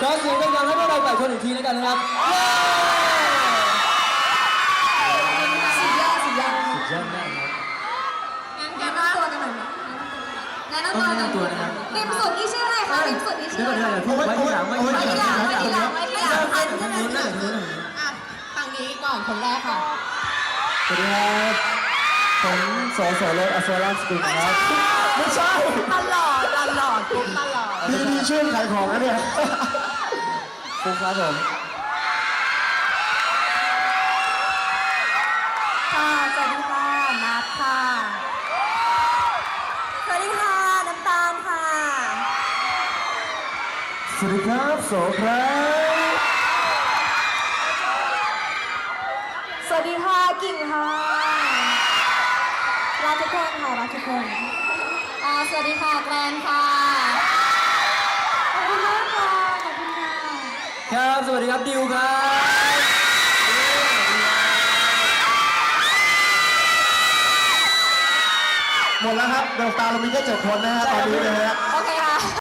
ขอเสียงดังๆให้พวกเราฝ่ายชนอีกทีแล้วกันนะครับสุดยอดสุดยอดสุดยอดมากครับ งั้นแนะนำตัวกันหน่อยไหมแนะนำตัวต้องแนะนำตัวนะครับ ริมสุดนี่ชื่ออะไรคะริมสุดนี่ชื่เดี๋ยวอก่อนอะไรเดี๋ยวก่อนพูดไว้ทีหลังไว้ทีหลังไว้ทีหลังไว้ทีหลังไว้ทีหลังทางนู้นนะทางนู้นนะอะฝั่งนี้ก่อนคนแรกค่ะ สวัสดีครับผมสสรอัศวรักษ์สกุลครับไม่ใช่ตลอดตลอดทุกตลอด พี่พี่ช่วยขายของนะเนี่ย ฟุ๊กครับผมค่ะสวัสดีค่ะนัทค่ะ สวัสดีค่ะน้ำตาลค่ะ สวัสดีครับโสครับ สวัสดีค่ะกิ่งค่ะรักทุกคนค่ะรักทุกคนอ่าสวัสดีค่ะแกรนค่ะ ขอบคุณมากค่ะ ขอบคุณค่ะ ครับ สวัสดีครับดิวครับหมดแล้วครับเดลตาเรามีแค่เจ็ดคนนะฮะตอนนี้นะฮะ